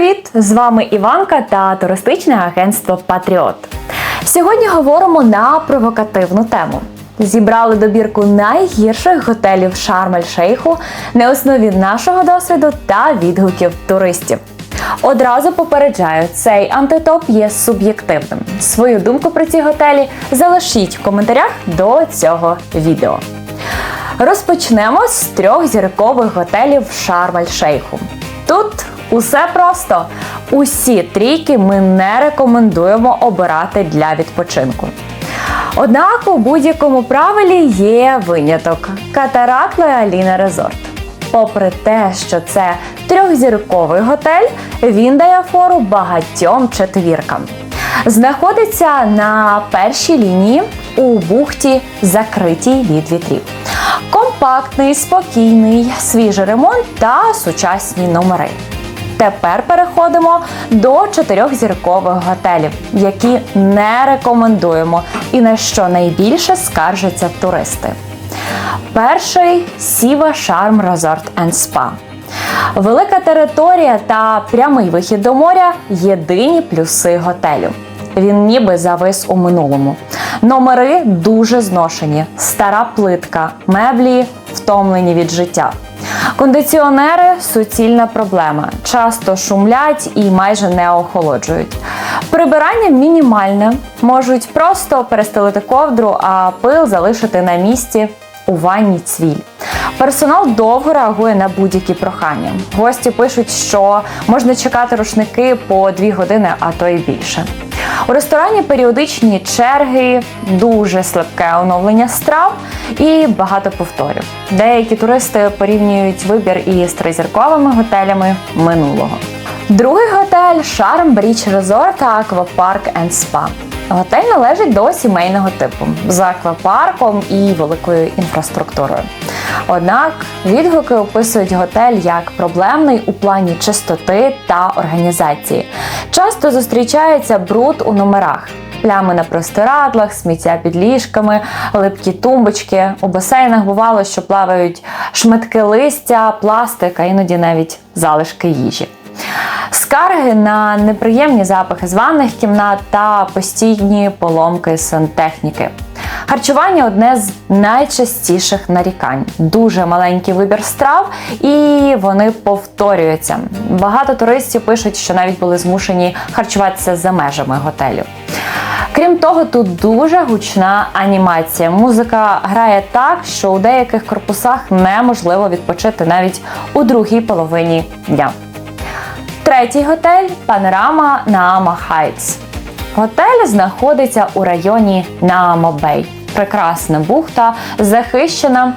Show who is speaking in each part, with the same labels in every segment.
Speaker 1: Привіт! З вами Іванка та туристичне агентство Патріот. Сьогодні говоримо на провокативну тему. Зібрали добірку найгірших готелів Шарм-ель-Шейху на основі нашого досвіду та відгуків туристів. Одразу попереджаю, цей антитоп є суб'єктивним. Свою думку про ці готелі залишіть в коментарях до цього відео. Розпочнемо з трьох зіркових готелів Шарм-ель-Шейху. Тут усе просто. Усі трійки ми не рекомендуємо обирати для відпочинку. Однак у будь-якому правилі є виняток Катаракт Леаліна Резорт. Попри те, що це трьохзірковий готель, він дає фору багатьом четвіркам. Знаходиться на першій лінії у бухті, закритій від вітрів. Компактний, спокійний, свіжий ремонт та сучасні номери. Тепер переходимо до чотирьохзіркових готелів, які не рекомендуємо і на що найбільше скаржаться туристи. Перший Сіва Шарм Резорт Спа. Велика територія та прямий вихід до моря єдині плюси готелю. Він ніби завис у минулому. Номери дуже зношені, стара плитка, меблі втомлені від життя. Кондиціонери суцільна проблема. Часто шумлять і майже не охолоджують. Прибирання мінімальне, можуть просто перестелити ковдру, а пил залишити на місці у ванні цвіль. Персонал довго реагує на будь-які прохання. Гості пишуть, що можна чекати рушники по 2 години, а то й більше. У ресторані періодичні черги, дуже слабке оновлення страв і багато повторів. Деякі туристи порівнюють вибір із тризірковими готелями минулого. Другий готель Шарм Бріч Резорт Аквапарк Спа. Готель належить до сімейного типу з аквапарком і великою інфраструктурою. Однак відгуки описують готель як проблемний у плані чистоти та організації. Часто зустрічається бруд у номерах. Плями на простирадлах, сміття під ліжками, липкі тумбочки. У басейнах бувало, що плавають шматки листя, пластик, а іноді навіть залишки їжі. Скарги на неприємні запахи з ванних кімнат та постійні поломки сантехніки. Харчування одне з найчастіших нарікань. Дуже маленький вибір страв, і вони повторюються. Багато туристів пишуть, що навіть були змушені харчуватися за межами готелю. Крім того, тут дуже гучна анімація. Музика грає так, що у деяких корпусах неможливо відпочити навіть у другій половині дня. Третій готель Панорама Наама Хайтс. Готель знаходиться у районі Наама-Бей. Прекрасна бухта, захищена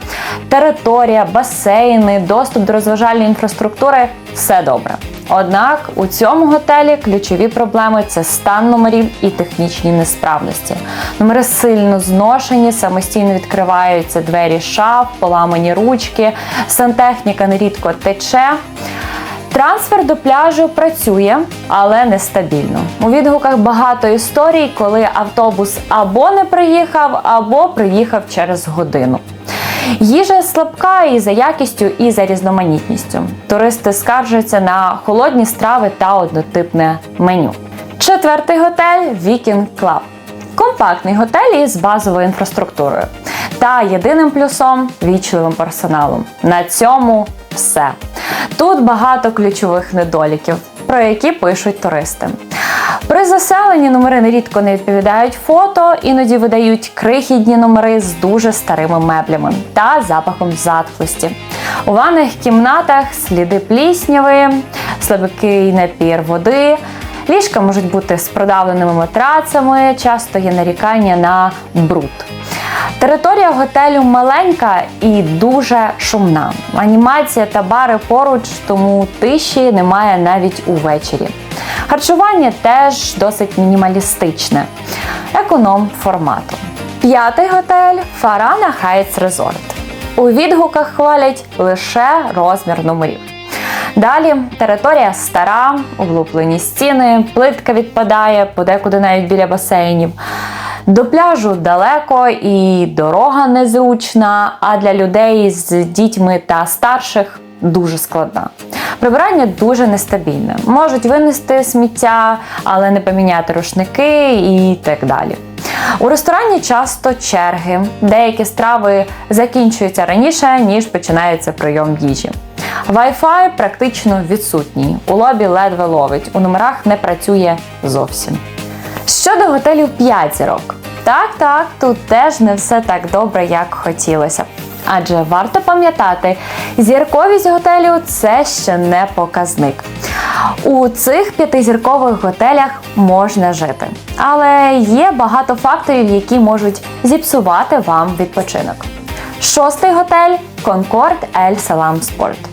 Speaker 1: територія, басейни, доступ до розважальної інфраструктури все добре. Однак у цьому готелі ключові проблеми це стан номерів і технічні несправності. Номери сильно зношені, самостійно відкриваються двері шаф, поламані ручки, сантехніка нерідко тече. Трансфер до пляжу працює, але нестабільно. У відгуках багато історій, коли автобус або не приїхав, або приїхав через годину. Їжа слабка і за якістю, і за різноманітністю. Туристи скаржаться на холодні страви та однотипне меню. Четвертий готель Viking Club. Компактний готель із базовою інфраструктурою. Та єдиним плюсом вічливим персоналом. На цьому все. Тут багато ключових недоліків, про які пишуть туристи. При заселенні номери нерідко не відповідають фото, іноді видають крихідні номери з дуже старими меблями та запахом затхлості. У ванних кімнатах сліди плісняви, слабкий напір води. Ліжка можуть бути з продавленими матрацами, часто є нарікання на бруд. Територія готелю маленька і дуже шумна. Анімація та бари поруч, тому тиші немає навіть увечері. Харчування теж досить мінімалістичне, економ формату. П'ятий готель Фарана Хайтс Резорт. У відгуках хвалять лише розмір номерів. Далі територія стара, облуплені стіни, плитка відпадає, подекуди навіть біля басейнів. До пляжу далеко і дорога незручна, а для людей з дітьми та старших дуже складна. Прибирання дуже нестабільне. Можуть винести сміття, але не поміняти рушники і так далі. У ресторані часто черги. Деякі страви закінчуються раніше, ніж починається прийом їжі. Wi-Fi практично відсутній. У лобі ледве ловить, у номерах не працює зовсім. Щодо готелів 5 зірок. Так, так, тут теж не все так добре, як хотілося. Адже варто пам'ятати, зірковість готелю це ще не показник. У цих п'ятизіркових готелях можна жити, але є багато факторів, які можуть зіпсувати вам відпочинок. Шостий готель Concord El Salam Sport.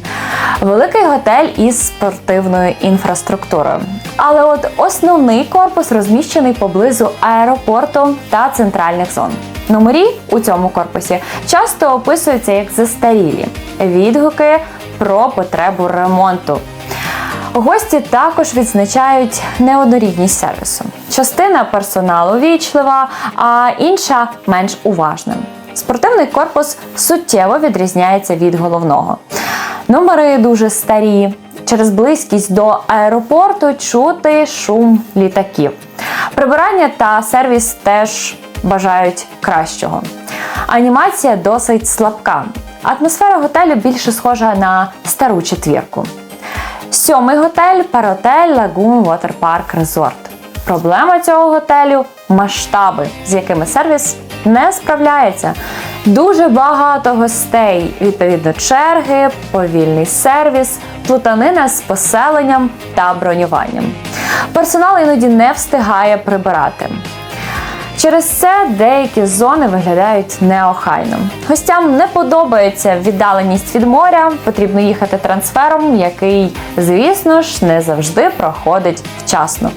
Speaker 1: Великий готель із спортивною інфраструктурою. Але от основний корпус розміщений поблизу аеропорту та центральних зон. Номері у цьому корпусі часто описуються як застарілі відгуки про потребу ремонту. Гості також відзначають неоднорідність сервісу. Частина персоналу вічлива, а інша менш уважна. Спортивний корпус суттєво відрізняється від головного. Номери дуже старі. Через близькість до аеропорту чути шум літаків. Прибирання та сервіс теж бажають кращого. Анімація досить слабка. Атмосфера готелю більше схожа на стару четвірку. Сьомий готель Паротель Лагун Water Park Resort. Проблема цього готелю масштаби, з якими сервіс не справляється. Дуже багато гостей, відповідно, черги, повільний сервіс, плутанина з поселенням та бронюванням. Персонал іноді не встигає прибирати. Через це деякі зони виглядають неохайно. Гостям не подобається віддаленість від моря, потрібно їхати трансфером, який, звісно ж, не завжди проходить вчасно.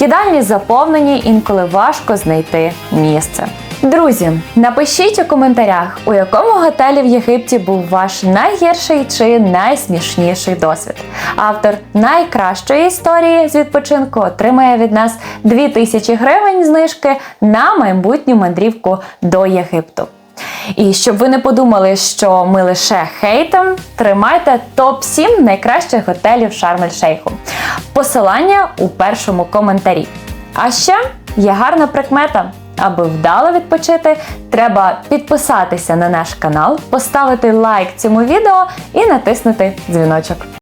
Speaker 1: Їдальні заповнені, інколи важко знайти місце. Друзі, напишіть у коментарях, у якому готелі в Єгипті був ваш найгірший чи найсмішніший досвід. Автор найкращої історії з відпочинку отримає від нас 2000 гривень знижки на майбутню мандрівку до Єгипту. І щоб ви не подумали, що ми лише хейтом, тримайте топ-7 найкращих готелів Шарм-ель-Шейху. Посилання у першому коментарі. А ще є гарна прикмета. Аби вдало відпочити, треба підписатися на наш канал, поставити лайк цьому відео і натиснути дзвіночок.